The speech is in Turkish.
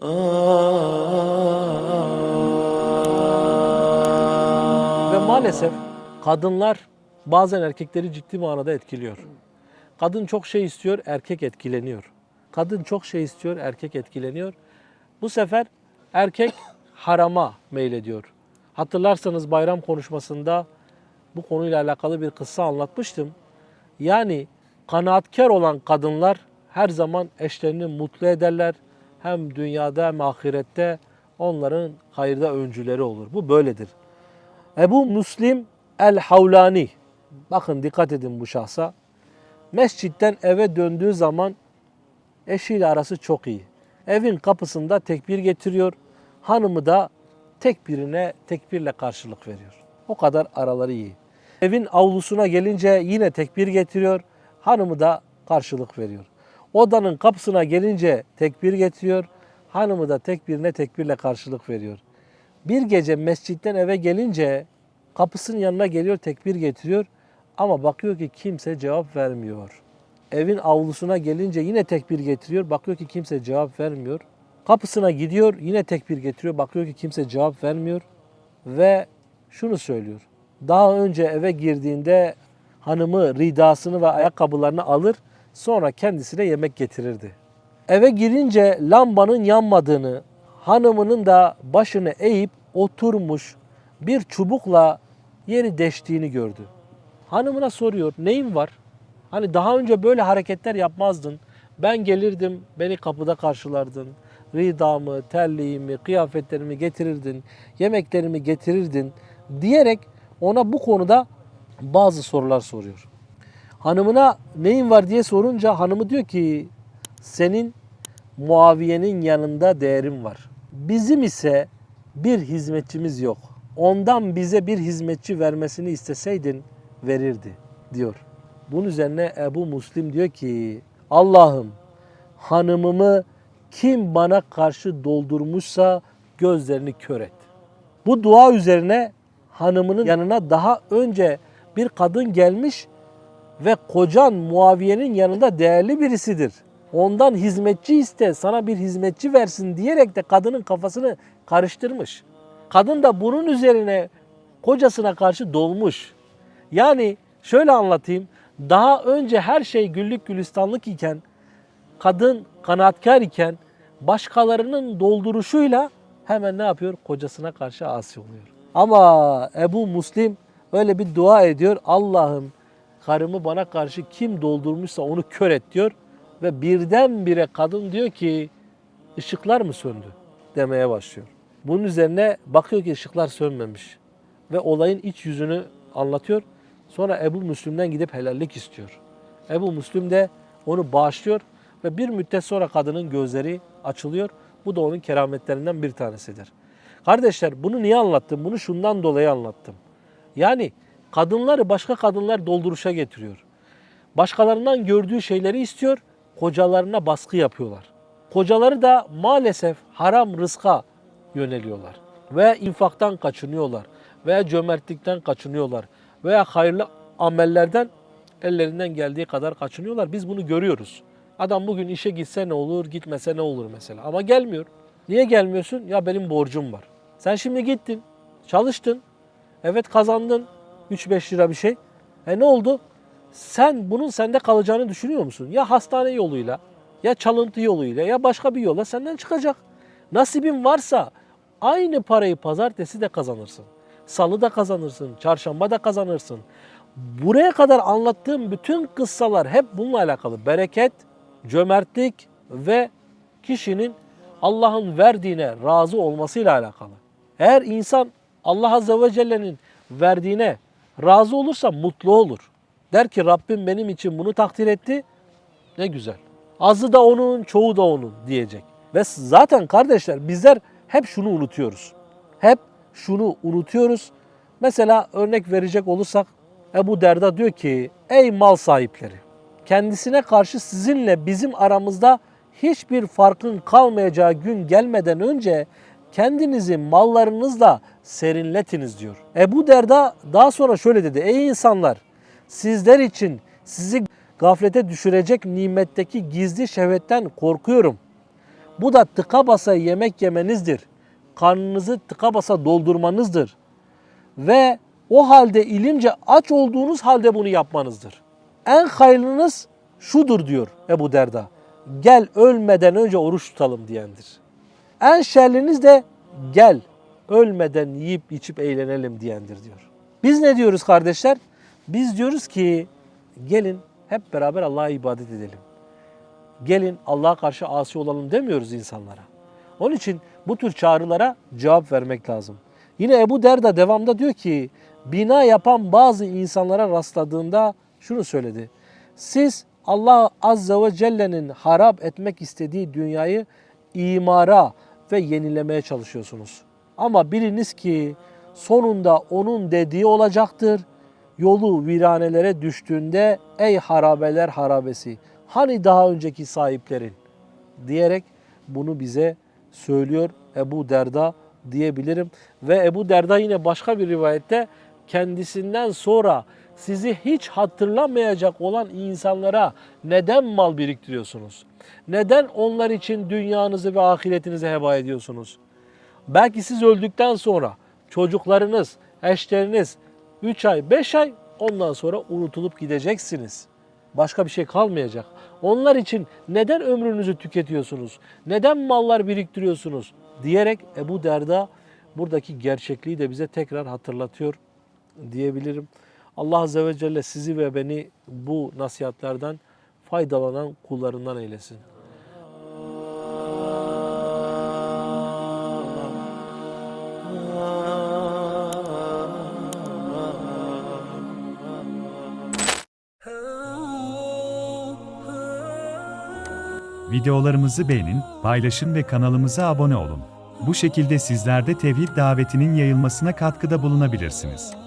Ve maalesef kadınlar bazen erkekleri ciddi manada etkiliyor. Kadın çok şey istiyor, erkek etkileniyor. Kadın çok şey istiyor, erkek etkileniyor. Bu sefer erkek harama meylediyor. Hatırlarsanız bayram konuşmasında bu konuyla alakalı bir kıssa anlatmıştım. Yani kanaatkar olan kadınlar her zaman eşlerini mutlu ederler. Hem dünyada hem ahirette onların hayırda öncüleri olur. Bu böyledir. Ebu Müslim el-Havlani. Bakın dikkat edin bu şahsa. Mescitten eve döndüğü zaman eşiyle arası çok iyi. Evin kapısında tekbir getiriyor. Hanımı da tekbirine tekbirle karşılık veriyor. O kadar araları iyi. Evin avlusuna gelince yine tekbir getiriyor. Hanımı da karşılık veriyor. Odanın kapısına gelince tekbir getiriyor. Hanımı da tekbirine tekbirle karşılık veriyor. Bir gece mescitten eve gelince kapısının yanına geliyor tekbir getiriyor ama bakıyor ki kimse cevap vermiyor. Evin avlusuna gelince yine tekbir getiriyor bakıyor ki kimse cevap vermiyor. Kapısına gidiyor yine tekbir getiriyor bakıyor ki kimse cevap vermiyor ve şunu söylüyor. Daha önce eve girdiğinde hanımı ridasını ve ayakkabılarını alır sonra kendisine yemek getirirdi. Eve girince lambanın yanmadığını, hanımının da başını eğip oturmuş bir çubukla yeri deştiğini gördü. Hanımına soruyor neyin var? Hani daha önce böyle hareketler yapmazdın. Ben gelirdim beni kapıda karşılardın. Ridamı, terliğimi, kıyafetlerimi getirirdin. Yemeklerimi getirirdin diyerek ona bu konuda bazı sorular soruyor. Hanımına neyin var diye sorunca hanımı diyor ki senin Muaviye'nin yanında değerin var. Bizim ise bir hizmetçimiz yok. Ondan bize bir hizmetçi vermesini isteseydin verirdi diyor. Bunun üzerine Ebu Muslim diyor ki Allah'ım hanımımı kim bana karşı doldurmuşsa gözlerini kör et. Bu dua üzerine hanımının yanına daha önce bir kadın gelmiş ve kocan Muaviye'nin yanında değerli birisidir. Ondan hizmetçi iste, sana bir hizmetçi versin diyerek de kadının kafasını karıştırmış. Kadın da bunun üzerine kocasına karşı dolmuş. Yani şöyle anlatayım. Daha önce her şey güllük gülistanlık iken, kadın kanaatkar iken başkalarının dolduruşuyla hemen ne yapıyor? Kocasına karşı asi oluyor. Ama Ebu Muslim öyle bir dua ediyor. Allah'ım karımı bana karşı kim doldurmuşsa onu kör et diyor. Ve birdenbire kadın diyor ki ışıklar mı söndü demeye başlıyor. Bunun üzerine bakıyor ki ışıklar sönmemiş. Ve olayın iç yüzünü anlatıyor. Sonra Ebu Müslim'den gidip helallik istiyor. Ebu Müslim de onu bağışlıyor ve bir müddet sonra kadının gözleri açılıyor. Bu da onun kerametlerinden bir tanesidir. Kardeşler bunu niye anlattım? Bunu şundan dolayı anlattım. Yani kadınları başka kadınlar dolduruşa getiriyor. Başkalarından gördüğü şeyleri istiyor, kocalarına baskı yapıyorlar. Kocaları da maalesef haram rızka yöneliyorlar. Veya infaktan kaçınıyorlar. Veya cömertlikten kaçınıyorlar. Veya hayırlı amellerden ellerinden geldiği kadar kaçınıyorlar. Biz bunu görüyoruz. Adam bugün işe gitse ne olur, gitmese ne olur mesela. Ama gelmiyor. Niye gelmiyorsun? Ya benim borcum var. Sen şimdi gittin, çalıştın. Evet kazandın 3-5 lira bir şey. E ne oldu? Sen bunun sende kalacağını düşünüyor musun? Ya hastane yoluyla, ya çalıntı yoluyla, ya başka bir yola senden çıkacak. Nasibin varsa aynı parayı pazartesi de kazanırsın. Salı da kazanırsın, çarşamba da kazanırsın. Buraya kadar anlattığım bütün kıssalar hep bununla alakalı. Bereket, cömertlik ve kişinin Allah'ın verdiğine razı olmasıyla alakalı. Eğer insan Allah Azze ve Celle'nin verdiğine razı olursa mutlu olur. Der ki Rabbim benim için bunu takdir etti. Ne güzel. Azı da onun, çoğu da onun diyecek. Ve zaten kardeşler bizler hep şunu unutuyoruz. Hep şunu unutuyoruz. Mesela örnek verecek olursak Ebu Derda diyor ki ey mal sahipleri kendisine karşı sizinle bizim aramızda hiçbir farkın kalmayacağı gün gelmeden önce kendinizi mallarınızla serinletiniz diyor. Ebu Derda daha sonra şöyle dedi. Ey insanlar sizler için sizi gaflete düşürecek nimetteki gizli şehvetten korkuyorum. Bu da tıka basa yemek yemenizdir. Karnınızı tıka basa doldurmanızdır. Ve o halde ilimce aç olduğunuz halde bunu yapmanızdır. En hayırlınız şudur diyor Ebu Derda. Gel ölmeden önce oruç tutalım diyendir. En şerliniz de gel ölmeden yiyip içip eğlenelim diyendir diyor. Biz ne diyoruz kardeşler? Biz diyoruz ki gelin hep beraber Allah'a ibadet edelim. Gelin Allah'a karşı asi olalım demiyoruz insanlara. Onun için bu tür çağrılara cevap vermek lazım. Yine Ebu Derda devamda diyor ki bina yapan bazı insanlara rastladığında şunu söyledi. Siz Allah Azze ve Celle'nin harap etmek istediği dünyayı imara ve yenilemeye çalışıyorsunuz. Ama biliniz ki sonunda onun dediği olacaktır. Yolu viranelere düştüğünde ey harabeler harabesi hani daha önceki sahiplerin diyerek bunu bize söylüyor Ebu Derda diyebilirim. Ve Ebu Derda yine başka bir rivayette kendisinden sonra sizi hiç hatırlamayacak olan insanlara neden mal biriktiriyorsunuz? Neden onlar için dünyanızı ve ahiretinizi heba ediyorsunuz? Belki siz öldükten sonra çocuklarınız, eşleriniz 3 ay, 5 ay ondan sonra unutulup gideceksiniz. Başka bir şey kalmayacak. Onlar için neden ömrünüzü tüketiyorsunuz? Neden mallar biriktiriyorsunuz? Diyerek Ebu Derda buradaki gerçekliği de bize tekrar hatırlatıyor diyebilirim. Allah Azze ve Celle sizi ve beni bu nasihatlerden faydalanan kullarından eylesin. Videolarımızı beğenin, paylaşın ve kanalımıza abone olun. Bu şekilde sizler de tevhid davetinin yayılmasına katkıda bulunabilirsiniz.